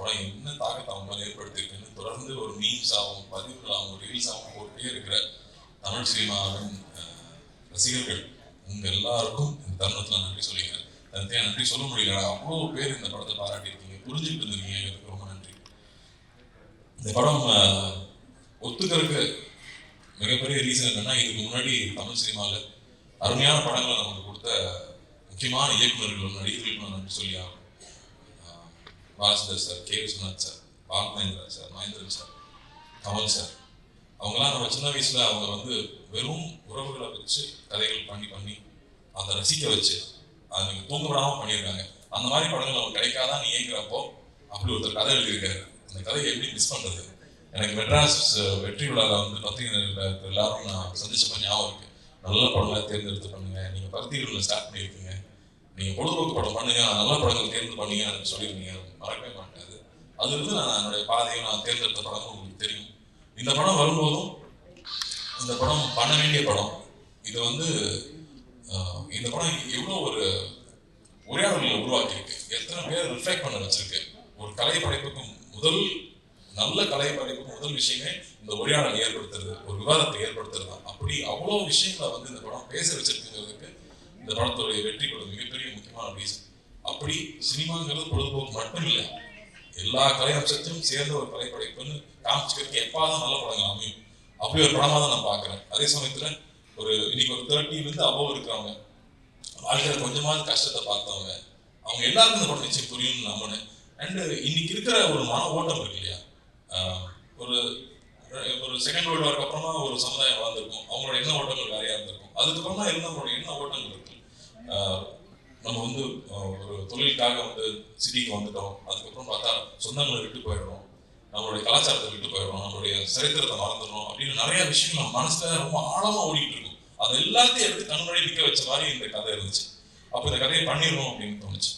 படம் என்ன தாக்கத்தை அவங்க மேலே ஏற்படுத்தியிருக்குன்னு தொடர்ந்து ஒரு மீன்ஸ் ஆகும் பதிவுகள் ஆகும் ரீல்ஸ் ஆகும் போட்டே இருக்கிற தமிழ் சினிமாவின் ரசிகர்கள் உங்க எல்லாருக்கும் இந்த தருணத்தில் நன்றி சொல்லிக்கிறேன். தனியாக நன்றி சொல்ல முடியல அவ்வளோ பேர் இந்த படத்தை பாராட்டியிருக்கீங்க. புரிஞ்சுக்கிட்டு இருந்திருக்கீங்க. எங்களுக்கு ரொம்ப நன்றி. இந்த படம் ஒத்துக்கிறதுக்கு மிகப்பெரிய ரீசன் என்னன்னா இதுக்கு முன்னாடி தமிழ் சினிமாவில் அருமையான படங்களை நமக்கு கொடுத்த முக்கியமான இயக்குநர்கள் நடிகர்களுக்கு நன்றி சொல்லி ஆகும் Balachander sir K. Viswanath sir Balu Mahendra sir Mahendran sir Kamal sir. அவங்களாம் நம்ம சின்ன வயசில் அவங்க வந்து வெறும் உறவுகளை வச்சு கதைகள் பண்ணி பண்ணி அதை ரசிக்க வச்சு அதை நீங்கள் தூங்க பண்ணியிருக்காங்க. அந்த மாதிரி படங்கள் அவங்க கிடைக்காதான் நீ ஏங்குறப்போ அப்படி ஒருத்தர் கதை எழுதியிருக்காரு. அந்த கதையை எப்படி மிஸ் பண்ணுறது எனக்கு மெட்ராஸ் வெற்றி விழாவில் வந்து பத்திரிகை எல்லாரும் நான் சந்திச்சப்ப ஞாபகம் இருக்கு. நல்ல படங்களை தேர்ந்தெடுத்து பண்ணுங்க. நீங்கள் பத்திரிகைகளில் ஸ்டார்ட் பண்ணியிருக்கீங்க. நீங்க பொழுதுபோக்கு படம் பண்ணுங்க நல்ல படங்கள் தேர்ந்து பண்ணீங்க எனக்கு சொல்லியிருந்தீங்க. மறக்கவே மாட்டேன் அது இருந்து நான் என்னுடைய பாதையை நான் தேர்ந்தெடுத்த படம் உங்களுக்கு தெரியும். இந்த படம் வரும்போதும் இந்த படம் பண்ண வேண்டிய படம் இது வந்து இந்த படம் எவ்வளோ ஒரு உரையாடல்களை உருவாக்கியிருக்கு. எத்தனை பேர் ரிஃப்ளெக்ட் பண்ண வச்சிருக்கு. ஒரு கலை படைப்புக்கு முதல் நல்ல கலை படைப்புக்கு முதல் விஷயமே இந்த உரையாடல் ஏற்படுத்துறது ஒரு விவாதத்தை ஏற்படுத்துறது தான். அப்படி அவ்வளோ விஷயங்களை வந்து இந்த படம் பேச வச்சிருக்குங்கிறதுக்கு இந்த படத்துடைய வெற்றி ஒரு மிகப்பெரிய முக்கியமான ரீசன் அப்படி சினிமாங்கிறது பொழுதுபோக்கு மட்டும் இல்லை எல்லா கலை அம்சத்தையும் சேர்ந்த ஒரு கலைப்படைப்புன்னு காமிச்சுக்கிறதுக்கு எப்பாதான் நல்ல படங்கள் அமையும். அப்படி ஒரு படமாக தான் நான் பார்க்குறேன். அதே சமயத்தில் ஒரு இன்னைக்கு ஒரு தேர்ட்டிலேருந்து அபோவ் இருக்கிறவங்க வாழ்க்கையில் கொஞ்சமாவது கஷ்டத்தை பார்த்தவங்க அவங்க எல்லாருக்கும் இந்த படம் நிச்சயம் புரியும்னு நம்பினேன். அண்டு இன்னைக்கு இருக்கிற ஒரு மன ஓட்டம் இருக்கு இல்லையா? ஒரு ஒரு செகண்ட் வேர்ல்டு வார்க்கு அப்புறமா ஒரு சமுதாயம் வாழ்ந்திருக்கும் அவங்களோட எண்ண ஓட்டங்கள் வேறையா இருந்திருக்கும். அதுக்கப்புறமா இருந்தவங்களோட எண்ண ஓட்டங்கள் இருக்கு. நம்ம வந்து ஒரு தொழிலுக்காக வந்து சிட்டிக்கு வந்துட்டோம். அதுக்கப்புறம் பார்த்தா சொந்தங்களை விட்டு போயிடுறோம். நம்மளுடைய கலாச்சாரத்தை விட்டு போயிடுறோம். நம்மளுடைய சரித்திரத்தை மறந்துடணும் அப்படின்னு நிறைய விஷயங்கள் நம்ம மனசுல ரொம்ப ஆழமா ஓடிட்டு இருக்கும். அது எல்லாத்தையும் எடுத்து கண்ணுடைய நிற்க நிக்க வச்ச மாதிரி இந்த கதை இருந்துச்சு. அப்போ இந்த கதையை பண்ணிடணும் அப்படின்னு தோணுச்சு.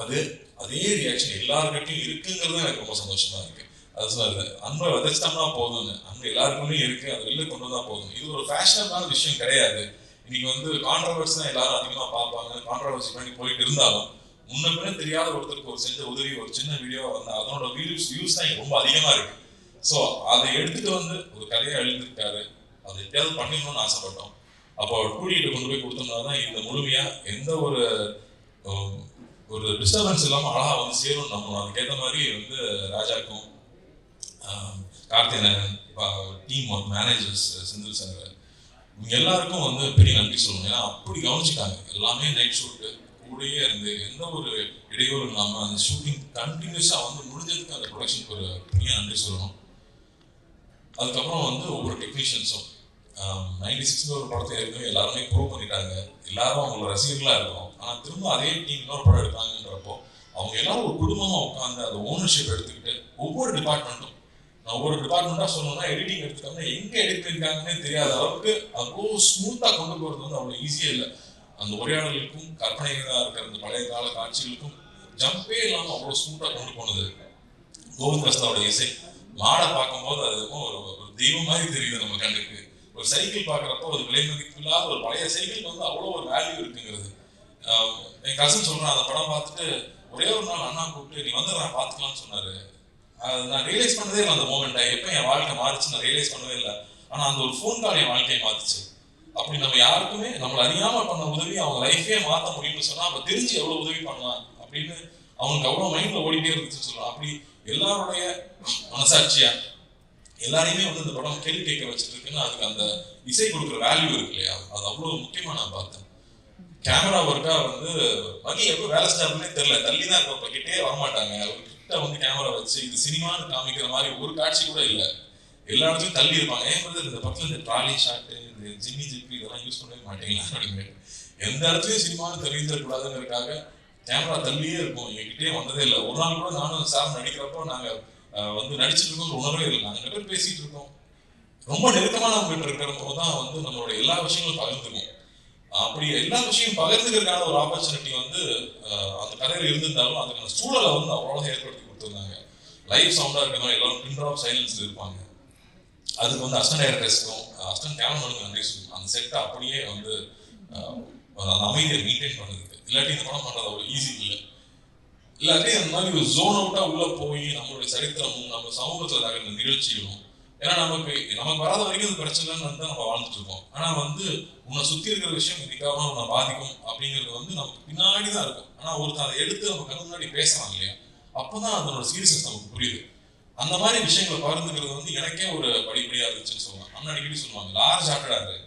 அது அதே ரியாக்ஷன் எல்லாருக்கிட்டையும் இருக்குங்கிறது எனக்கு ரொம்ப சந்தோஷமா இருக்கு. அது சொல்லாது அன்பை விதைச்சிட்டோம்னா போதும்னு. அன்பு எல்லாருக்குமே இருக்கு அது வெளில கொண்டு வந்தா போதும் இது ஒரு ஃபேஷனபிளான விஷயம் கிடையாது. இன்னைக்கு வந்து கான்ட்ரவர்சி தான் எல்லாரும் அதிகமாக பார்ப்பாங்க. கான்ட்ரவர்சி பண்ணி போயிட்டு இருந்தாலும் முன்ன பின்ன தெரியாத ஒருத்தருக்கு ஒரு செஞ்ச உதவி ஒரு சின்ன வீடியோ வந்து அதனோட வியூஸ் வியூஸ் தான் ரொம்ப அதிகமாக இருக்கு. ஸோ அதை எடுத்துட்டு வந்து ஒரு கதையை எழுதிருக்காரு அதை எப்படியாவது பண்ணிடணும்னு ஆசைப்பட்டோம். அப்போ கூட்டிகிட்டு கொண்டு போய் கொடுத்தோம்னா தான் இந்த முழுமையாக எந்த ஒரு ஒரு டிஸ்டர்பன்ஸ் இல்லாமல் அழகாக வந்து சேரும் நம்பணும் அதுக்கேற்ற மாதிரி வந்து ராஜாக்கும் ஆஹ், Karthikeyan team work managers Senthil Shankar இவங்க எல்லாருக்கும் வந்து பெரிய நன்றி சொல்லணும். ஏன்னா அப்படி கவனிச்சுட்டாங்க. எல்லாமே நைட் ஷூட்டு கூடயே இருந்து எந்த ஒரு இடையூறு இல்லாமல் அந்த ஷூட்டிங் கண்டினியூஸாக வந்து முடிஞ்சதுக்கு அந்த ப்ரொடக்ஷனுக்கு ஒரு பெரிய நன்றி சொல்லணும். அதுக்கப்புறம் வந்து ஒவ்வொரு டெக்னீஷியன்ஸும் நைன்டி சிக்ஸில் ஒரு படத்தை ஏற்கனவே எல்லாருமே ப்ரூவ் பண்ணிட்டாங்க. எல்லாரும் அவங்களோட ரசிகர்களாக இருக்கும் ஆனால் திரும்ப அதே டீம் இன்னொரு படம் எடுத்தாங்கன்றப்போ அவங்க எல்லாரும் ஒரு குடும்பமாக உட்காந்து அந்த ஓனர்ஷிப் எடுத்துக்கிட்டு ஒவ்வொரு டிபார்ட்மெண்ட்டும் நான் ஒரு டிபார்ட்மெண்ட்டாக சொல்லணும்னா எடிட்டிங் எடுத்துட்டோம்னா எங்கே எடிட் தெரியாத அளவுக்கு அவ்வளோ ஸ்மூத்தாக கொண்டு போகிறது வந்து அவ்வளோ ஈஸியாக இல்லை. அந்த உரையாடலுக்கும் கற்பனைகளாக இருக்கிற அந்த பழைய கால காட்சிகளுக்கும் ஜம்பே இல்லாமல் அவ்வளோ ஸ்மூத்தாக கொண்டு போனது கோவிந்த் கஸ்தாவோட இசை. மாடை பார்க்கும்போது அது ஒரு ஒரு தெய்வம் மாதிரி தெரியுது நம்ம கண்ணுக்கு. ஒரு சைக்கிள் பார்க்குறப்போ ஒரு விலை மதிப்பில்லாத ஒரு பழைய சைக்கிள் வந்து அவ்வளோ ஒரு வேல்யூ இருக்குங்கிறது. என் கசன் சொல்கிறேன் அந்த படம் பார்த்துட்டு ஒரே ஒரு நாள் அண்ணா கூப்பிட்டு நீ வந்து நான் பார்த்துக்கலாம்னு சொன்னார். நான் ரியலைஸ் பண்ணதே இல்லை அந்த மூமெண்ட்டை எப்போ என் வாழ்க்கை மாறுச்சு நான் ரியலைஸ் பண்ணவே இல்லை. ஆனால் அந்த ஒரு ஃபோன் கால் என் வாழ்க்கையை மாறிச்சு அப்படி நம்ம யாருக்குமே நம்மளை அறியாமல் பண்ண உதவி அவங்க லைஃபே மாற்ற முடியும்னு சொன்னால் அப்போ தெரிஞ்சு எவ்வளோ உதவி பண்ணலாம் அப்படின்னு அவங்களுக்கு அவ்வளோ மைண்டில் ஓடிட்டே இருந்துச்சுன்னு சொல்லலாம். அப்படி எல்லாருடைய மனசாட்சியா எல்லாரையுமே வந்து இந்த படம் கேள்வி கேட்க வச்சுட்டு அதுக்கு அந்த இசை கொடுக்குற வேல்யூ இருக்கு இல்லையா? அது அவ்வளோ முக்கியமாக நான் பார்த்தேன். கேமரா ஒர்க்காக வந்து மகி எப்போ வேலை செஞ்சாருன்னே தெரில தள்ளி தான் இருப்ப கிட்டே வரமாட்டாங்க. ஒரு கிட்ட வந்து கேமரா வச்சு இது சினிமான்னு காமிக்கிற மாதிரி ஒரு காட்சி கூட இல்லை. எல்லா இடத்துலயும் தள்ளி இருப்பாங்க. ஏன் பிரதர் இந்த பக்கத்துல இந்த ட்ராலி ஷாட்டு இந்த ஜிம்மி ஜிப்பி இதெல்லாம் யூஸ் பண்ணவே மாட்டீங்களா? அப்படின்னு எந்த இடத்துலயும் சினிமான்னு தெரிவிச்சிடக்கூடாதுங்கிறதுக்காக கேமரா தள்ளியே இருக்கும். எங்ககிட்டயே வந்ததே இல்லை. ஒரு நாள் கூட நானும் சார் நடிக்கிறப்போ நாங்க வந்து நடிச்சிட்டு இருக்கோம் உணர்வே இல்லை. நாங்க ரெண்டு பேர் பேசிட்டு இருக்கோம். ரொம்ப நெருக்கமானவங்க இருக்கிற போது தான் வந்து நம்மளோட எல்லா விஷயங்களும் பகிர்ந்துக்கும். அப்படி எல்லா விஷயம் பகிர்ந்துக்கிறதுக்கான ஒரு ஆப்பர்ச்சுனிட்டி வந்து அந்த கதையில இருந்திருந்தாலும் அதுக்கான சூழலை வந்து அவ்வளோ ஏற்படுத்தி கொடுத்துருந்தாங்க. லைவ் சவுண்டாக இருக்கணும் எல்லாரும் பின் ஆஃப் சைலன்ஸ் இருப்பாங்க. அதுக்கு வந்து அஸ்டன் டைரக்டர்ஸ்க்கும் அஸ்டன் கேமராமேனுக்கும் நன்றி சொல்லணும். அந்த செட்டை அப்படியே வந்து அந்த அமைதியை மெயின்டைன் பண்ணுது இல்லாட்டி இந்த படம் பண்ணுறது அவ்வளோ ஈஸி இல்லை. இல்லாட்டி அந்த மாதிரி ஒரு ஜோன் அவுட்டாக உள்ளே போய் நம்மளுடைய சரித்திரமும் நம்ம சமூகத்தில் நடக்கிற நிகழ்ச்சிகளும் ஏன்னா நமக்கு நமக்கு வராத வரைக்கும் இது பிரச்சனைன்னு வந்து நம்ம வாழ்ந்துட்டு இருக்கோம் ஆனா வந்து உன்னை சுத்தி இருக்கிற விஷயம் இன்னைக்காக உன்னை பாதிக்கும் அப்படிங்கிறது வந்து நமக்கு பின்னாடி தான் இருக்கும். ஆனா ஒருத்தர் அதை எடுத்து நம்ம கண்ணு முன்னாடி பேசுறாங்க இல்லையா? அப்பதான் அதனோட சீரியஸ்னஸ் நமக்கு புரியுது. அந்த மாதிரி விஷயங்களை பகிர்ந்துக்கிறது வந்து எனக்கே ஒரு படிப்படியா இருந்துச்சுன்னு சொல்லுவாங்க. அண்ணா அடிக்கடி சொல்லுவாங்க லார்ஜ் ஆட்டடா இருக்கு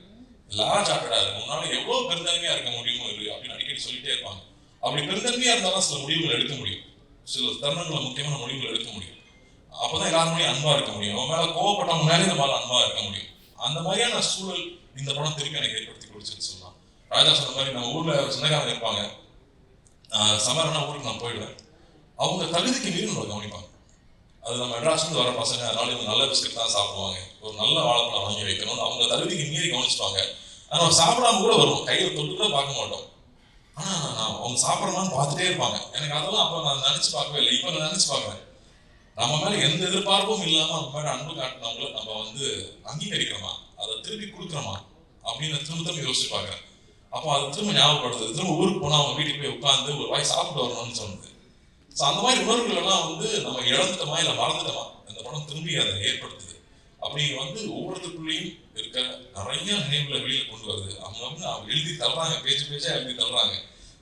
லார்ஜ் ஆட்டடா இருக்கு உன்னால எவ்வளவு பெருந்தன்மையா இருக்க முடியுமோ இரு அப்படின்னு அடிக்கடி சொல்லிட்டே இருப்பாங்க. அப்படி பெருந்தன்மையா இருந்தாலும் சில முடிவுகள் எடுக்க முடியும். சில தருணங்களை முக்கியமான முடிவுகள் எடுக்க முடியும். அப்போதான் எல்லாருமே அன்பா இருக்க முடியும். அவன் மேல கோவப்பட்டவங்க மேலே நம்மளால அன்பா இருக்க முடியும். அந்த மாதிரியான சூழல் இந்த படம் திருப்பி எனக்கு ஏற்படுத்தி கொடுத்துன்னு சொல்லலாம். ராஜா சொன்ன மாதிரி நம்ம ஊர்ல சொந்தக்காரங்க இருப்பாங்க. சமரனா ஊருக்கு நான் போயிடுவேன். அவங்க தகுதிக்கு மீறி நம்மளை கவனிப்பாங்க. அது நம்ம மெட்ராஸ்லேருந்து வர பசங்க அதனால இவங்க நல்ல பிஸ்கட் தான் சாப்பிடுவாங்க. ஒரு நல்ல வாழைப்பழம் வாங்கி வைக்கணும். அவங்க தகுதிக்கு மீறி கவனிச்சுப்பாங்க. ஆனால் சாப்பிடாம கூட வரும் கையில் தொட்டு கூட பார்க்க மாட்டோம். ஆனால் நான் அவங்க சாப்பிட்றமான்னு பார்த்துட்டே இருப்பாங்க. எனக்கு அதெல்லாம் அப்போ நான் நினச்சி பார்க்கவே இல்லை. இப்போ நான் நினச்சி பார்க்குறேன். நம்ம மேல எந்த எதிர்பார்ப்பும் இல்லாம அவங்க மேல அன்பு காட்டினவங்கள நம்ம வந்து அங்கீகரிக்கிறோமா? அதை திருப்பி கொடுக்குறோமா? அப்படின்னு திரும்ப திரும்ப யோசிச்சு பார்க்குறேன். அப்போ அது திரும்ப ஞாபகப்படுத்துது. திரும்ப ஊருக்கு போனா அவங்க வீட்டுக்கு போய் உட்காந்து ஒரு வாய் சாப்பிட்டு வரணும்னு சொன்னது. ஸோ அந்த மாதிரி உணர்வுகள் எல்லாம் வந்து நம்ம இழந்துட்டோமா இல்லை மறந்துட்டோமா? இந்த படம் திரும்பி அதை ஏற்படுத்துது. அப்படி வந்து ஒவ்வொருத்தருக்குள்ளேயும் இருக்க நிறைய நினைவுகளை வெளியில் கொண்டு வருது. அவங்க வந்து அவங்க எழுதி தள்ளுறாங்க பேச்சு பேச்சா எழுதி தள்ளுறாங்க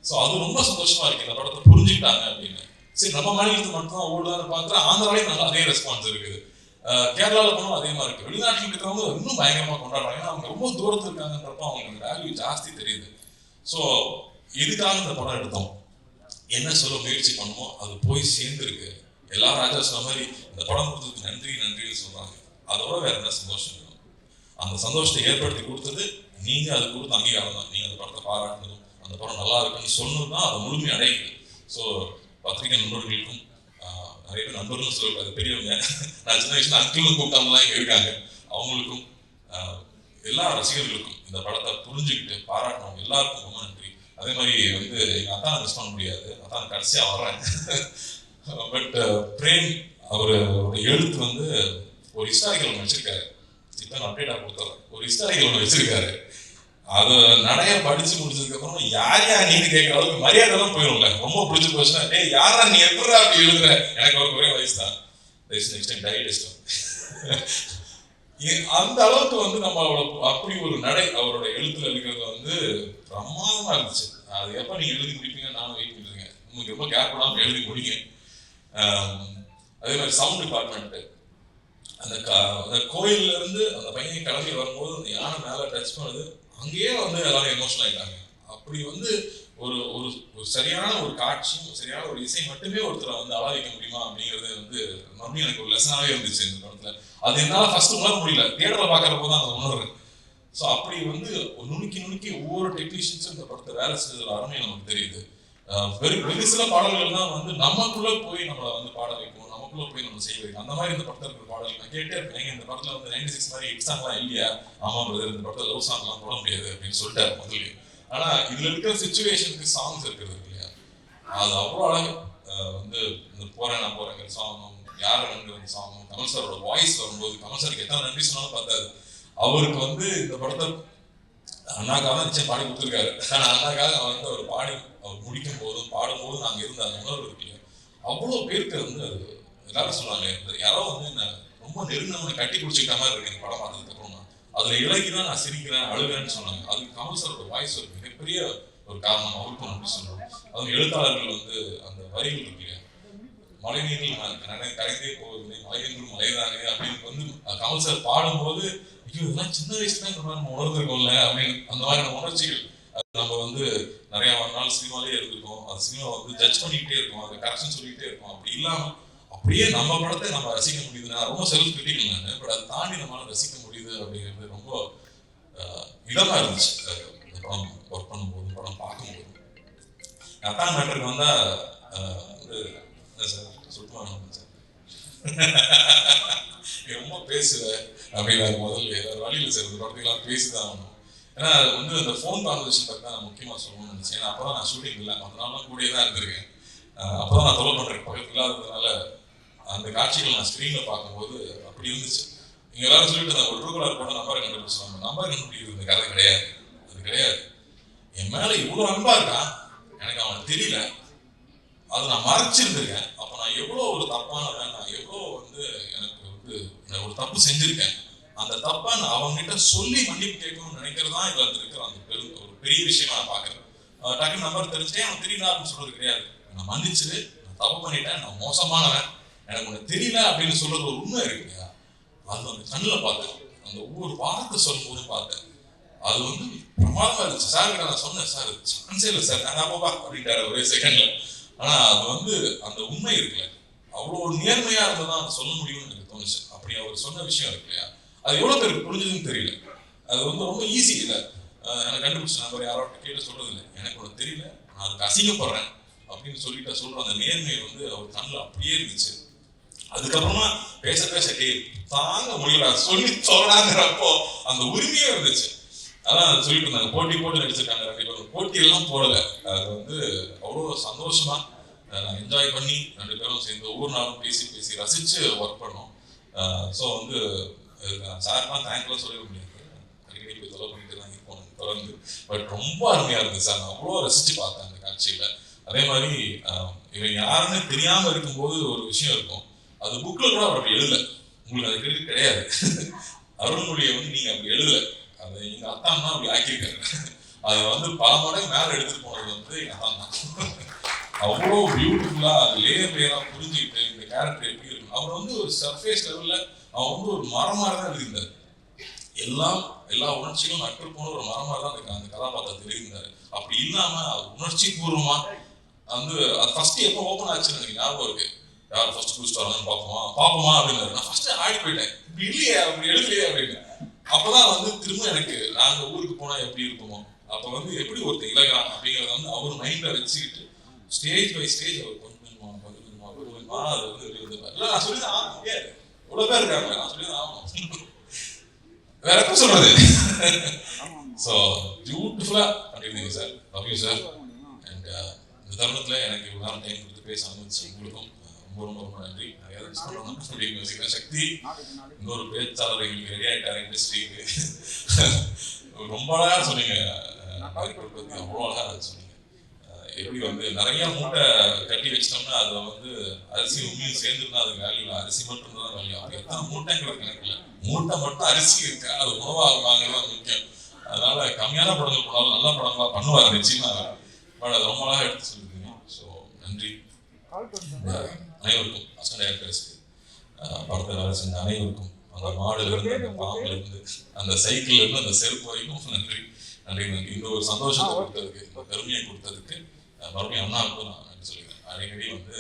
ஸோ அது ரொம்ப சந்தோஷமா இருக்கு. இந்த படத்தை புரிஞ்சுக்கிட்டாங்க அப்படின்னு. சரி நம்ம மாநிலத்துக்கு மட்டும் தான் ஓடுதான்னு பார்க்குறேன் ஆந்திராலையும் நல்லா அதே ரெஸ்பான்ஸ் இருக்குது. கேரளாவில் கேரளால போனோம் அதே மாதிரி இருக்கு வெளிநாட்டில் இருக்கிறவங்க இன்னும் பயங்கரமா கொண்டாடுறாங்க. ஏன்னா அவங்க ரொம்ப தூரத்துல இருக்காங்கன்றப்ப அவங்களுக்கு வேல்யூ ஜாஸ்தி தெரியுது. ஸோ இதுக்காக இந்த படம் எடுத்தோம். என்ன சொல்ல முயற்சி பண்ணுமோ அது போய் சேர்ந்துருக்கு. எல்லா ராஜா சொன்ன மாதிரி இந்த படம் கொடுத்ததுக்கு நன்றி நன்றின்னு சொல்றாங்க. அதோட வேற என்ன சந்தோஷம் வேணும்? அந்த சந்தோஷத்தை ஏற்படுத்தி கொடுத்தது நீங்க அது கொடுத்த அங்கீகாரம் தான். நீங்க அந்த படத்தை பாராட்டணும் அந்த படம் நல்லா இருக்குன்னு சொன்னது தான் அதை முழுமை அடையுது ஸோ பத்திரிகை நண்பர்களுக்கும் நிறைய பேர் நண்பர்களும் சொல்லக்கூடாது பெரியவங்க. நான் சின்ன வயசுல அங்கிளும் கூப்பிட்டாங்கலாம் இங்க இருக்காங்க. அவங்களுக்கும் எல்லா ரசிகர்களுக்கும் இந்த படத்தை புரிஞ்சுக்கிட்டு பாராட்டினவங்க எல்லாருக்கும் ரொம்ப நன்றி. அதே மாதிரி வந்து எங்கள் அத்தான் மிஸ் பண்ண முடியாது. அத்தான் கடைசியாக வர்றேன். பட் பிரேம் அவர் எழுத்து வந்து ஒரு ஹிஸ்டாரிக்கல் ஒன்று வச்சிருக்காரு. இப்போ நான் அப்டேட்டாக கொடுத்துறேன் ஒரு ஹிஸ்டாரிக்கல் ஒன்று வச்சிருக்காரு. அது நிறைய படிச்சு முடிச்சதுக்கு அப்புறம் யார் யார் நீங்க கேட்குற அளவுக்கு மரியாதை எல்லாம் போயிடும்ல ரொம்ப பிடிச்சி போச்சுன்னா டே யாரா நீ எப்படா அப்படி எழுதுற? எனக்கு ஒரு ஒரே வயசு தான். நெக்ஸ்ட் டைம் டைஜஸ்ட் அந்த அளவுக்கு வந்து நம்மளோட அப்படி ஒரு நடை அவரோட எழுத்துல இருக்கிறது வந்து பிரமாதமா இருந்துச்சு. அது எப்ப நீங்க எழுதி முடிப்பீங்க? நானும் வெயிட் பண்ணிருக்கேன் உங்களுக்கு ரொம்ப கேர் பண்ணாம எழுதி முடிங்க. அதே மாதிரி சவுண்ட் டிபார்ட்மெண்ட் அந்த அந்த கோயில்ல இருந்து அந்த பையன் கிளம்பி வரும்போது அந்த யானை மேல டச் பண்ணுது. அங்கேயே வந்து எல்லாரும் எமோஷனல் ஆகிட்டாங்க அப்படி வந்து ஒரு ஒரு ஒரு சரியான ஒரு காட்சியும் சரியான ஒரு இசை மட்டுமே ஒருத்தரை வந்து அலாதிக்க வைக்க முடியுமா அப்படிங்கிறது வந்து மறுபடியும் எனக்கு ஒரு லெசனாகவே இருந்துச்சு இந்த படத்தில். அது என்னால் ஃபர்ஸ்ட் உணர முடியல. தியேட்டர்ல பார்க்குறப்போ தான் அதை உணர்றேன் ஸோ அப்படி வந்து நுணுக்கி நுணுக்கி ஒவ்வொரு டெக்னீஷியன்ஸும் இந்த படத்தை வேலை செஞ்சதுல அருமை நமக்கு தெரியுது. வெறும் வெறு வெகு சில பாடல்கள் தான் வந்து நமக்குள்ளே போய் நம்மளை வந்து பாட வைக்கும். நமக்குள்ள போய் நம்ம செய்ய அந்த மாதிரி இந்த படத்தில் இருக்கிற பாடல் நான் கேட்டே இருப்பேன். இந்த படத்தில் வந்து நைன்டி சிக்ஸ் மாதிரி ஹிட் சாங்லாம் இல்லையா? ஆமாம் பிரதர் இந்த படத்தில் லவ் சாங்லாம் போட முடியாது அப்படின்னு சொல்லிட்டாரு முதல்ல. ஆனால் இதில் இருக்கிற சுச்சுவேஷனுக்கு சாங்ஸ் இருக்கிறது இல்லையா? அது அவ்வளோ அழகு வந்து இந்த போறேன் நான் போறேங்கிற சாங்கும் யார் வேணுங்கிற சாங்கும் கமல் சாரோட வாய்ஸ் வரும்போது கமல் சாருக்கு எத்தனை நன்றி சொன்னாலும் பார்த்தாது. அவருக்கு வந்து இந்த படத்தை அண்ணாக்காக தான் நிச்சயம் பாடி கொடுத்துருக்காரு. ஆனால் அண்ணாக்காக வந்து அவர் பாடி அவர் முடிக்கும் போதும் பாடும் போதும் நாங்கள் இருந்த அந்த உணர்வு இருக்கு இல்லையா? அவ்வளோ பேருக்கு வந்து அது எல்லாரும் சொல்லுவாங்க யாரோ வந்து என்ன ரொம்ப நெருங்கினவனை கட்டி பிடிச்சிக்கிட்ட மாதிரி இருக்கு இந்த படம் பார்த்ததுக்கு அப்புறம். அதுல இலகி தான் நான் சிரிக்கிறேன் அழுகிறேன்னு சொன்னாங்க. அதுக்கு கமல் சாரோட வாய்ஸ் ஒரு மிகப்பெரிய ஒரு காரணம் அவருக்கும் நன்றி சொல்லணும். அதுவும் எழுத்தாளர்கள் வந்து அந்த வரிகள் இருக்கு மழை நீரில் கரைந்தே போவதில்லை மழை என்றும் மழைதானே அப்படின்னு வந்து கமல் சார் பாடும்போது ஐயோ இதெல்லாம் சின்ன வயசுல இந்த மாதிரி நம்ம உணர்ந்துருக்கோம்ல அப்படின்னு அந்த மாதிரியான உணர்ச்சிகள். அது நம்ம வந்து நிறைய நாள் சினிமாலே இருந்திருக்கோம். அது சினிமா வந்து ஜட்ஜ் பண்ணிக்கிட்டே இருக்கோம் அந்த கரெக்ஷன் சொல்லிக்கிட்டே இருக்கோம். அப்படி இல்லாம அப்படியே நம்ம படத்தை நம்ம ரசிக்க முடியுதுன்னா ரொம்ப செல்ஃப் கிரிட்டிக்கல் நான் பட் அதை தாண்டி நம்மளால ரசிக்க முடியுது அப்படிங்கிறது ரொம்ப அஹ், இருந்துச்சு. இந்த படம் ஒர்க் பண்ணும்போது படம் பார்க்கும்போது. அத்தான் மேட்டருக்கு வந்தா வந்து சார் சுத்தமாக சார். ரொம்ப பேசுற அப்படின்னு முதல்ல ஏதாவது வழியில் சார் இந்த படத்துக்கெல்லாம் பேசிதான் ஆகணும். ஏன்னா வந்து அந்த ஃபோன் கான்வர்சேஷன் பற்றி தான் நான் முக்கியமாக சொல்லணும்னு நினச்சேன். ஏன்னா அப்போ தான் நான் ஷூட்டிங் இல்லை மற்ற நாள்லாம் கூடயே தான் இருந்திருக்கேன். அப்போ தான் நான் தொலை பண்ணுறேன் பக்கத்தில் இல்லாததுனால அந்த காட்சிகள் நான் ஸ்க்ரீனில் பார்க்கும்போது அப்படி இருந்துச்சு. நீங்க எல்லாரும் சொல்லிட்டு இருந்தாங்க ஒரு ரூபாய் போட்ட நம்பரை கண்டுபிடிச்சாங்க நம்பர் கண்டுபிடிக்கிறது இந்த கதை கிடையாது. அது கிடையாது. என் மேல இவ்வளவு அன்பா இருக்கான். எனக்கு அவன் தெரியல. அதை நான் மறைச்சிருந்திருக்கேன். அப்ப நான் எவ்வளவு ஒரு தப்பானவன் நான் எவ்வளவு வந்து எனக்கு வந்து நான் ஒரு தப்பு செஞ்சிருக்கேன். அந்த தப்பை நான் அவங்ககிட்ட சொல்லி மன்னிப்பு கேட்கணும்னு நினைக்கிறது தான் இதுல இருக்கிற அந்த பெரு ஒரு பெரிய விஷயமா நான் பாக்குறேன் அஹ் டக்குனு நம்பர் தெரிஞ்சுட்டேன். அவன் தெரியல அப்படின்னு சொல்றது கிடையாது. நான் மன்னிச்சிரு. நான் தப்பு பண்ணிட்டேன். நான் மோசமானவன். எனக்கு உனக்கு தெரியல அப்படின்னு சொல்றது ஒரு உண்மை இருக்கு இல்லையா அது அந்த கண்ணில் பார்த்தேன். அந்த ஒவ்வொரு வார்த்தை சொல்லும்போது பார்த்தேன். அது வந்து பிரமாதமா இருந்துச்சு. சார் நான் சொன்னேன் சார் சான்ஸே இல்லை சார். நான் பாப்பா அப்படின்ட்டாரு ஒரே செகண்ட்ல ஆனா அது வந்து அந்த உண்மை இருக்குல்ல. அவ்வளோ ஒரு நேர்மையா இருந்ததா அதை சொல்ல முடியும்னு எனக்கு தோணுச்சு. அப்படி அவர் சொன்ன விஷயம் இருக்கு இல்லையா? அது எவ்வளவு பேருக்கு புரிஞ்சதுன்னு தெரியல. அது வந்து ரொம்ப ஈஸி இல்லை. எனக்கு எனக்கு நான் நம்பர் யாரோ கேட்டு சொல்றது இல்லை. எனக்கு ஒன்று தெரியல. நான் அதுக்கு அசிங்கப்படுறேன் அப்படின்னு சொல்லிட்டு சொல்ற அந்த நேர்மை வந்து அவர் கண்ணில் அப்படியே இருந்துச்சு. அதுக்கப்புறமா பேச பேச டேய் தாங்க முடியல. சொல்லி சொல்லலாங்கிறப்போ அந்த உரிமையே இருந்துச்சு. அதான் சொல்லிட்டு இருந்தாங்க. போட்டி போட்டு நடிச்சிருக்காங்க ரெண்டு பேரும். போட்டி எல்லாம் போடல. அது வந்து அவ்வளோ சந்தோஷமா என்ஜாய் பண்ணி ரெண்டு பேரும் சேர்ந்து ஒவ்வொரு நாளும் பேசி பேசி ரசிச்சு ஒர்க் பண்ணோம். ஸோ வந்து சார்லாம் தேங்க்லாம் சொல்லிட முடியாது. அடிக்கடி போய் தொலை பண்ணிட்டு தான் இருப்போம் தொடர்ந்து. பட் ரொம்ப அருமையா இருந்துச்சு சார். நான் அவ்வளோ ரசிச்சு பார்த்தேன் அந்த காட்சியில. அதே மாதிரி இவன் யாருன்னு தெரியாம இருக்கும்போது ஒரு விஷயம் இருக்கும். அது புக்கில் கூட அவர் அப்படி எழுதல. உங்களுக்கு அது கிரெடிட் கிடையாது. அருள்மொழியை வந்து நீங்க அப்படி எழுதல. அதை எங்க அத்தான் தான் அப்படி ஆக்கியிருக்காரு. அதை வந்து பல முறை மேல எடுத்துட்டு போனது வந்து எங்க அத்தான் தான். அவ்வளோ பியூட்டிஃபுல்லா அது லேயர் லேயரா புரிஞ்சுக்கிட்டு இந்த கேரக்டர் எப்படி இருக்கும் அவர் வந்து ஒரு சர்ஃபேஸ் லெவல்ல அவன் வந்து ஒரு மரமாக தான் இருந்தார் எல்லாம் எல்லா உணர்ச்சிகளும் நட்டு போன ஒரு மரமா தான் அந்த அந்த கதாபாத்திரம் தெரிந்தாரு அப்படி இல்லாம உணர்ச்சி பூர்வமா வந்து அது ஃபர்ஸ்ட் எப்போ ஓப்பன் ஆச்சுன்னு எனக்கு ஞாபகம் இருக்கு. யார் ஃபர்ஸ்ட் குடிச்சிட்டு வராங்கன்னு பார்ப்போமா? பார்ப்போமா அப்படின்னு. நான் ஃபர்ஸ்ட் ஆடி போயிட்டேன். இப்படி இல்லையே அப்படி எழுதலையே அப்படின்னு. அப்பதான் வந்து திரும்ப எனக்கு நாங்க ஊருக்கு போனா எப்படி இருப்போமோ அப்ப வந்து எப்படி ஒருத்தர் இலகான் அப்படிங்கறத வந்து அவர் மைண்ட்ல வச்சுக்கிட்டு ஸ்டேஜ் பை ஸ்டேஜ் அவர் கொஞ்சம் கொஞ்சமா கொஞ்சம் கொஞ்சமா கொஞ்சம் கொஞ்சமா அது வந்து வெளியே வந்துருவாரு இல்ல நான் சொல்லி தான் இவ்வளவு பேர் இருக்காங்க. நான் சொல்லி தான் ஆகணும். வேற எப்ப சொல்றது? ஸோ பியூட்டிஃபுல்லா பண்ணிருந்தீங்க sir love you sir and இந்த தருணத்துல எனக்கு இவ்வளவு நேரம் டைம் கொடுத்து பேச அனுமதிச்சு உங்களுக்கும் ரொம்ப ரொம்ப ரொம்ப நன்றி நிறைய மிஸ் பண்ணணும் அப்படிங்கிற யோசிக்கிறேன் சக்தி இன்னொரு பேச்சாளர் எங்களுக்கு ரெடி ஆகிட்டார் இண்டஸ்ட்ரிக்கு ரொம்ப அழகா சொன்னீங்க. அஹ், பத்தி அவ்வளோ அழகா சொன்னீங்க. எப்படி வந்து நிறைய மூட்டை கட்டி வச்சிட்டோம்னா அதை வந்து அரிசி உண்மையும் சேர்ந்துருந்தா அது வேல்யூ இல்லை. அரிசி மட்டும் தான் வேல்யூ அப்படி எத்தனை மூட்டைங்கிற கணக்கில் மூட்டை மட்டும் அரிசி இருக்கு? அது உணவாக வாங்குறது முக்கியம். அதனால கம்மியான படங்கள் போனாலும் நல்ல படங்களாக பண்ணுவார் நிச்சயமாக. பட் அது ரொம்ப அழகாக எடுத்து சொல்லிருக்கீங்க ஸோ நன்றி. இந்த அனைவருக்கும் அசன் டைரக்டர்ஸ்க்கு படத்தில் வேலை செஞ்ச அனைவருக்கும் அந்த மாடுலேருந்து அந்த பாம்புல இருந்து அந்த சைக்கிள்லேருந்து அந்த செருப்பு வரைக்கும் நன்றி. நன்றி நன்றி. இந்த ஒரு சந்தோஷத்தை கொடுத்ததுக்கு இந்த பெருமையை கொடுத்ததுக்கு மறுபடியும் அண்ணாவுக்கும் நான் நன்றி சொல்லிக்கிறேன். அடிக்கடி வந்து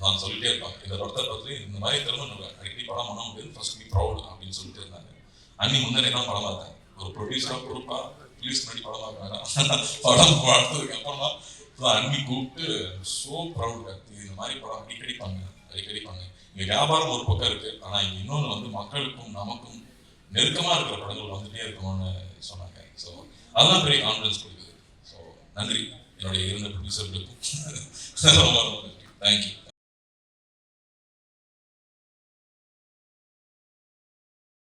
நான் சொல்லிட்டே இருப்பாங்க. இந்த படத்தை பற்றி இந்த மாதிரி திறமை நம்ம அடிக்கடி படம் பண்ண முடியாது. ஃபர்ஸ்ட் பி ப்ரௌட் அப்படின்னு சொல்லிட்டு இருந்தாங்க. அன்னி முந்தனே தான் படம் பார்த்தேன் ஒரு ப்ரொடியூசராக பொறுப்பாக ப்ளீஸ் பண்ணி படம் பார்க்க படம் பார்த்ததுக்கு அப்புறமா ஸோ அன்னி கூப்பிட்டு ஸோ ப்ரௌட் இது இந்த மாதிரி படம் அடிக்கடி பண்ணு அடிக்கடி பண்ணு இங்கே வியாபாரம் ஒரு பக்கம் இருக்கு ஆனால் இங்கே இன்னொன்று வந்து மக்களுக்கும் நமக்கும் நெருக்கமாக இருக்கிற படங்கள் வந்துட்டே இருக்கணும்னு சொன்னாங்க. ஸோ அதெல்லாம் பெரிய கான்ஃபிடன்ஸ் கொடுக்குது. ஸோ நன்றி. என்னுடைய இருந்த ப்ரொடியூசர்களுக்கும் ரொம்ப ரொம்ப நன்றி. தேங்க்யூ